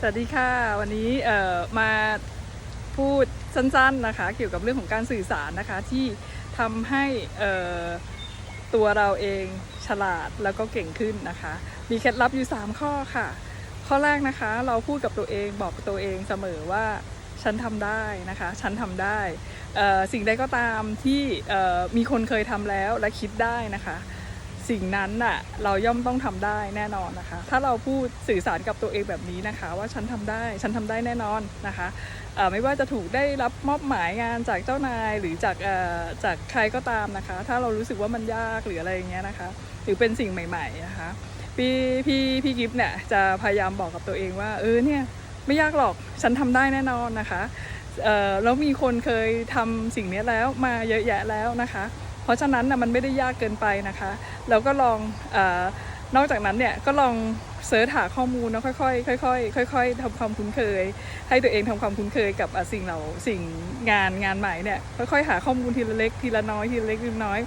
สวัสดีค่ะ วันนี้เอ่อมาพูดสั้นๆนะคะ เกี่ยวกับเรื่องของการสื่อสารนะคะที่ทำให้เอ่อตัวเราเองฉลาดแล้วก็เก่งขึ้นนะคะ มีเคล็ดลับอยู่ 3 ข้อค่ะ ข้อแรกนะคะ เราพูดกับตัวเองบอกกับตัวเองเสมอว่าฉันทำได้นะคะ ฉันทำได้ สิ่งใดก็ตามที่มีคนเคยทำแล้วและคิดได้นะคะ สิ่งนั้นน่ะเราย่อมต้องทำได้แน่นอนนะคะ ถ้าเราพูดสื่อสารกับตัวเองแบบนี้นะคะ ว่าฉันทำได้ฉันทำได้แน่นอนนะคะไม่ว่าจะถูกได้รับมอบหมายงานจากเจ้านายหรือจากจากใครก็ตามนะคะ ถ้าเรารู้สึกว่ามันยากหรืออะไรอย่างเงี้ยนะคะหรือเป็นสิ่งใหม่ ๆนะคะพี่พี่พี่กิฟต์เนี่ยจะพยายามบอกกับตัวเองว่าเออเนี่ยไม่ยากหรอกฉันทำได้แน่นอนนะคะแล้วมีคนเคยทำสิ่งนี้แล้วมาเยอะแยะแล้วนะคะ เพราะฉะนั้นนะมันไม่ได้ยากเกินไปนะคะแล้วก็ลองอนอกจากนั้นเนี่ยก็ลองเสิร์ชหาข้อมูลนะค่อยๆค่อยๆค่อยๆทำความคุ้นเคย ให้ตัวเองทำความคุ้นเคยกับสิ่งเราสิ่งงานงานใหม่เนี่ยค่อยๆหาข้อมูลทีละเล็กทีละน้อยทีละเล็กทีละน้อย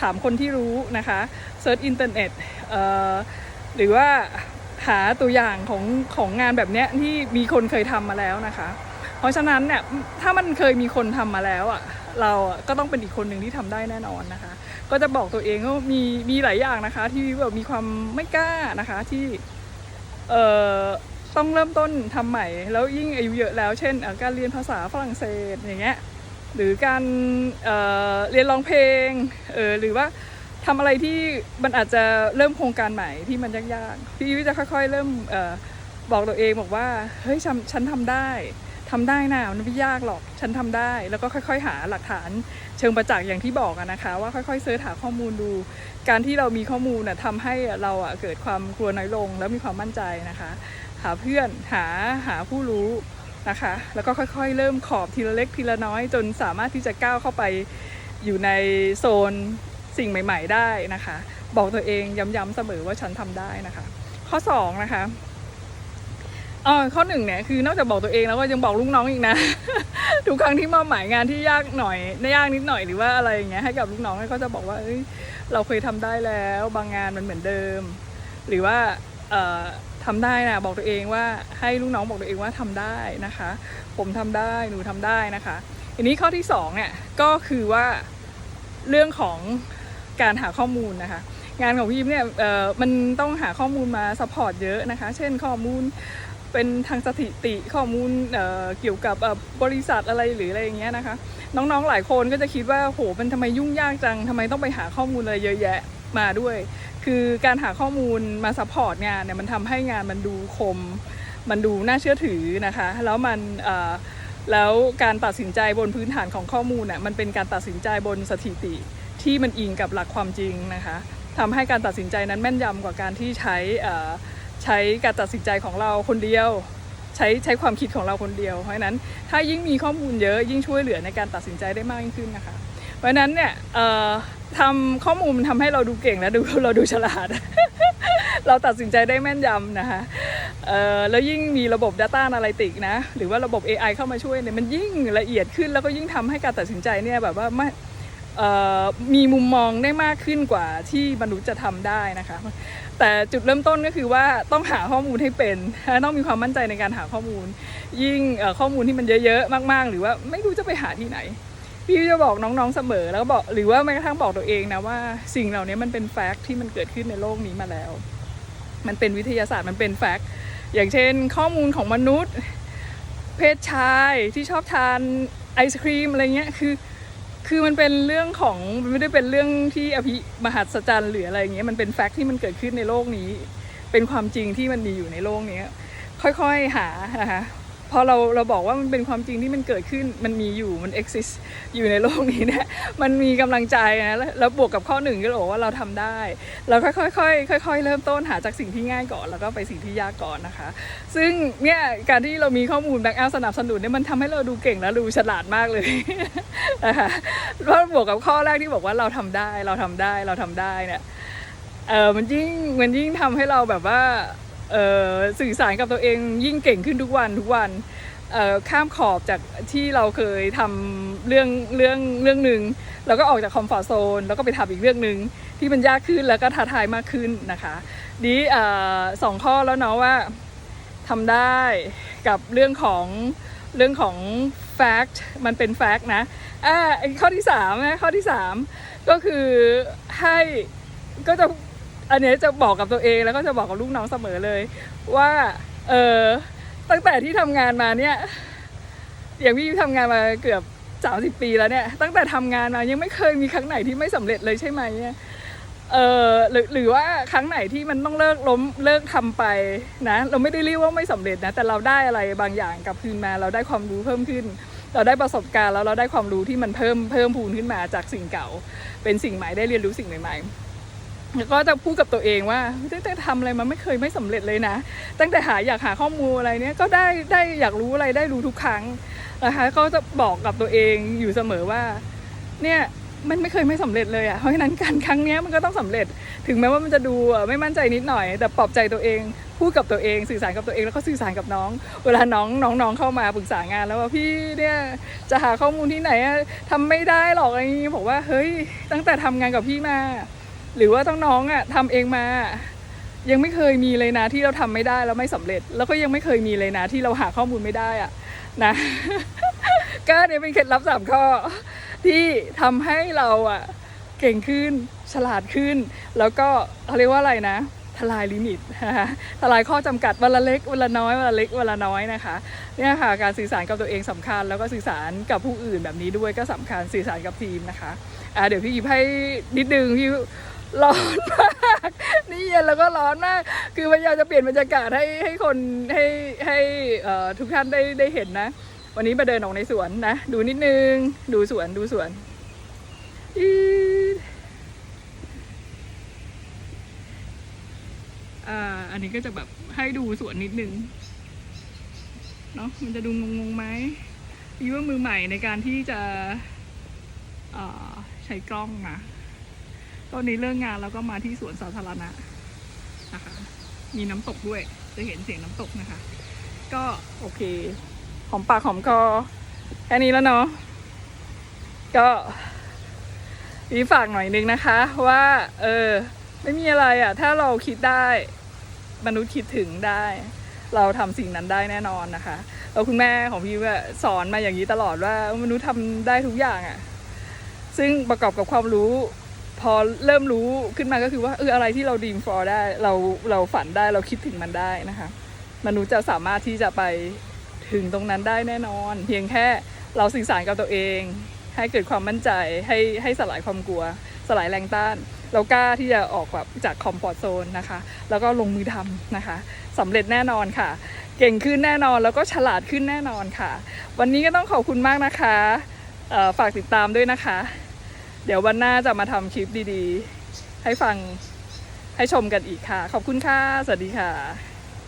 ถามคนที่รู้นะคะเซิร์ชอินเทอร์เน็ตหรือว่าหาตัวอย่างของของงานแบบเนี้ยที่มีคนเคยทำมาแล้วนะคะ เพราะฉะนั้นเนี่ยถ้ามันเคยมีคนทำมาแล้วอะ เราอะก็ต้องเป็นอีกคนหนึ่งที่ทำได้แน่นอนนะคะ ก็จะบอกตัวเองว่ามีมีหลายอย่างนะคะ ที่แบบมีความไม่กล้านะคะที่เอ่อต้องเริ่มต้นทำใหม่ แล้วยิ่งอายุเยอะแล้วเช่น การเรียนภาษาฝรั่งเศสอย่างเงี้ยหรือการเอ่อเรียนร้องเพลงเออหรือว่าทำอะไรที่มันอาจจะเริ่มโครงการใหม่ที่มันยากๆพี่ยุ้ยจะค่อย ๆ เริ่มเออบอกตัวเองบอกว่าเฮ้ยฉันฉันทำได้ ทำได้นะมันไม่ยากหรอกฉันทำได้ แล้วก็ค่อย ๆ หาหลักฐาน เชิงประจักษ์อย่างที่บอกนะคะ ว่าค่อยๆเสิร์ชหาข้อมูลดู การที่เรามีข้อมูลน่ะทำให้เราอะเกิดความกลัวน้อยลง แล้วมีความมั่นใจนะคะ หาเพื่อนหาหาผู้รู้นะคะ แล้วก็ค่อยๆ เริ่มขอบทีละเล็กทีละน้อย จนสามารถที่จะก้าวเข้าไปอยู่ในโซนสิ่งใหม่ ๆ ได้นะคะ บอกตัวเองย้ำๆเสมอว่าฉันทำได้นะคะ ข้อสองนะคะ อ๋อข้อหนึ่งเนี่ยคือนอกจากบอกตัวเองแล้วก็ยังบอกลูกน้องอีกนะ ทุกครั้งที่มอบหมายงานที่ยากหน่อยยากนิดหน่อยหรือว่าอะไรอย่างเงี้ยให้กับลูกน้องก็จะบอกว่าเอ้ยเราเคยทำได้แล้ว บางงานมันเหมือนเดิม หรือว่าเอ่อทำได้นะบอกตัวเองว่าให้ลูกน้องบอกตัวเองว่าทำได้นะคะ ผมทำได้หนูทำได้นะคะทีนี้ข้อที่สองเนี่ยก็คือว่าเรื่องของการหาข้อมูลนะคะงานของพี่ยิ้มเนี่ยมันต้องหาข้อมูลมาซัพพอร์ตเยอะนะคะ เช่นข้อมูล เป็นทางสถิติข้อมูลเเกี่ยวกับบริษัทอะไรหรืออะไรอย่างเงี้ยนะคะ น้องๆหลายคนก็จะคิดว่าโหมันทำไมยุ่งยากจังทำไมต้องไปหาข้อมูลอะไรเยอะแยะมาด้วย คือการหาข้อมูลมาซัพพอร์ตงานเนี่ยมันทำให้งานมันดูคม มันดูน่าเชื่อถือนะคะ แล้วมันแล้วการตัดสินใจบนพื้นฐานของข้อมูลน่ะมันเป็นการตัดสินใจบนสถิติที่มันอิงกับหลักความจริงนะคะทำให้การตัดสินใจนั้นแม่นยำกว่าการที่ใช้ ใช้การตัดสินใจของเราคนเดียว ใช้ใช้ความคิดของเราคนเดียว เพราะฉะนั้นถ้ายิ่งมีข้อมูลเยอะยิ่งช่วยเหลือในการตัดสินใจได้มากยิ่งขึ้นนะคะ เพราะฉะนั้นเนี่ยทำข้อมูลมันทำให้เราดูเก่งและดูเราดูฉลาด เราตัดสินใจได้แม่นยำนะคะแล้วยิ่งมีระบบ Data a n a l y t i c นะ หรือว่าระบบ AI เข้ามาช่วยเนี่ยมันยิ่งละเอียดขึ้นแล้วก็ยิ่งทำให้การตัดสินใจเนี่ยแบบว่าไมีมุมมองได้มากขึ้นกว่าที่มนุษย์จะทำได้นะคะ แต่จุดเริ่มต้นก็คือว่าต้องหาข้อมูลให้เป็น ต้องมีความมั่นใจในการหาข้อมูล ยิ่งข้อมูลที่มันเยอะๆมาก ๆ หรือว่าไม่รู้จะไปหาที่ไหน พี่จะบอกน้องๆเสมอแล้วก็บอกหรือว่าแม้กระทั่งบอกตัวเองนะว่าสิ่งเหล่านี้มันเป็นแฟกต์ที่มันเกิดขึ้นในโลกนี้มาแล้ว มันเป็นวิทยาศาสตร์มันเป็นแฟกต์อย่างเช่น ข้อมูลของมนุษย์ เพศชายที่ชอบทานไอศครีมอะไรเงี้ยคือ คือมันเป็นเรื่องของมันไม่ได้เป็นเรื่องที่อภิมหัศจรรย์หรืออะไรอย่างเงี้ยมันเป็นแฟกต์ที่มันเกิดขึ้นในโลกนี้ เป็นความจริงที่มันมีอยู่ในโลกนี้ค่อยๆหานะคะ พอเราเราบอกว่ามันเป็นความจริงที่มันเกิดขึ้นมันมีอยู่มัน exist อยู่ในโลกนี้เนี่ยมันมีกำลังใจนะแล้วบวกกับข้อหนึ่งก็บอกว่าเราทำได้ เราค่อยๆค่อยๆค่อยเริ่มต้นหาจากสิ่งที่ง่ายก่อน แล้วก็ไปสิ่งที่ยากก่อนนะคะ ซึ่งเนี่ยการที่เรามีข้อมูลแบ็กอัพสนับสนุนเนี่ยมันทำให้เราดูเก่งและดูฉลาดมากเลยนะคะเพราะบวกกับข้อแรกที่บอกว่าเราทำได้เราทำได้เราทำได้เนี่ยเออมันยิ่งมันยิ่งทำให้เราแบบว่า สื่อสารกับตัวเองยิ่งเก่งขึ้นทุกวันทุกวันข้ามขอบจากที่เราเคยทำเรื่องเรื่องเรื่องหนึ่งแล้วก็ออกจากคอมฟอร์ทโซนแล้วก็ไปทำอีกเรื่องหนึ่งที่มันยากขึ้นแล้วก็ท้าทายมากขึ้นนะคะนี้สองข้อแล้วเนาะว่าทำได้กับเรื่องของเรื่องของ fact มันเป็น fact นะอ่าข้อที่สามนะข้อที่สามก็คือให้ก็จะ อันนี้จะบอกกับตัวเองแล้วก็จะบอกกับลูกน้องเสมอเลย ว่า เออตั้งแต่ที่ทำงานมาเนี่ย อย่างพี่ทำงานมาเกือบสามสิบปีแล้วเนี่ย ตั้งแต่ทำงานมายังไม่เคยมีครั้งไหนที่ไม่สำเร็จเลยใช่ไหมเนี่ยเออหรือหรือว่าครั้งไหนที่มันต้องเลิกล้มเลิกทำไปนะ เราไม่ได้เรียกว่าไม่สำเร็จนะ แต่เราได้อะไรบางอย่างกลับคืนมา เราได้ความรู้เพิ่มขึ้น เราได้ประสบการณ์แล้วเราได้ความรู้ที่มันเพิ่มเพิ่มพูนขึ้นมาจากสิ่งเก่า เป็นสิ่งใหม่ได้เรียนรู้สิ่งใหม่ๆ แล้วก็จะพูดกับตัวเองว่าตั้งแต่ทำอะไรมันไม่เคยไม่สำเร็จเลยนะ ตั้งแต่หาอยากหาข้อมูลอะไรเนี้ยก็ได้ได้อยากรู้อะไรได้รู้ทุกครั้งนะคะก็จะบอกกับตัวเองอยู่เสมอว่า เนี่ยมันไม่เคยไม่สำเร็จเลยอะ่ะเพราะฉะนั้นการครั้งเนี้ยมันก็ต้องสำเร็จ ถึงแม้ว่ามันจะดูไม่มั่นใจนิดหน่อย แต่ปลอบใจตัวเองพูดกับตัวเองสื่อสารกับตัวเองแล้วก็สื่อสารกับน้อง เวลาน้องน้องน้องเข้ามาปรึกษางานแล้วว่าพี่เนี่ยจะหาข้อมูลที่ไหนอะทำไม่ได้หรอกอะไรอย่างนี้บอกว่าเฮ้ยตั้งแต่ทำงานกับพี่มา หรือว่าต้องน้องอะทำเองมา ยังไม่เคยมีเลยนะที่เราทำไม่ได้แล้วไม่สำเร็จ แล้วก็ยังไม่เคยมีเลยนะที่เราหาข้อมูลไม่ได้อะนะก็เนี่ยเป็นเคล็ดลับสามข้อ ที่ทำให้เราอะเก่งขึ้นฉลาดขึ้น แล้วก็เขาเรียกว่าอะไรนะทลายลิมิตนะคะทลายข้อจำกัดวันละเล็กวันละน้อยวันละเล็กวันละน้อยนะคะเนี่ยค่ะการสื่อสารกับตัวเองสำคัญ แล้วก็สื่อสารกับผู้อื่นแบบนี้ด้วยก็สำคัญสื่อสารกับทีมนะคะอ่าเดี๋ยวพี่หยิบให้นิดนึงพี่ ร้อนมากนี่เย็นแล้วก็ร้อนมาก คือพยายามจะเปลี่ยนบรรยากาศให้ให้คนให้ให้ทุกท่านได้ได้เห็นนะ วันนี้มาเดินออกในสวนนะ ดูนิดนึง ดูสวนดูสวนอ่าอันนี้ก็จะแบบให้ดูสวนนิดนึงเนาะมันจะดูงงๆไหมพี่ว่ามือใหม่ในการที่จะใช้กล้องนะ ตอนนี้เลิกงานแล้วก็มาที่สวนสาธารณะนะคะ มีน้ำตกด้วย จะเห็นเสียงน้ำตกนะคะ ก็โอเค หอมปากหอมคอแค่นี้แล้วเนาะ ก็มีฝากหน่อยนึงนะคะ ว่า เออ ไม่มีอะไรอะ่ะ ถ้าเราคิดได้มนุษย์คิดถึงได้ เราทำสิ่งนั้นได้แน่นอนนะคะแล้วคุณแม่ของพี่ว่าสอนมาอย่างนี้ตลอดว่ามนุษย์ทำได้ทุกอย่างอะ่ะ ซึ่งประกอบกับความรู้ พอเริ่มรู้ขึ้นมาก็คือว่าเอออะไรที่เราดีมฟอร์ได้เราเราฝันได้เราคิดถึงมันได้นะคะมนุษย์จะสามารถที่จะไปถึงตรงนั้นได้แน่นอน เพียงแค่เราสื่อสารกับตัวเอง ให้เกิดความมั่นใจให้ให้สลายความกลัว สลายแรงต้าน เรากล้าที่จะออกแบบจากคอมฟอร์ทโซนนะคะ แล้วก็ลงมือทำนะคะสำเร็จแน่นอนค่ะ เก่งขึ้นแน่นอนแล้วก็ฉลาดขึ้นแน่นอนค่ะ วันนี้ก็ต้องขอบคุณมากนะคะฝากติดตามด้วยนะคะ เดี๋ยววันหน้าจะมาทำคลิปดีๆ ให้ฟังให้ชมกันอีกค่ะ ขอบคุณค่ะ สวัสดีค่ะ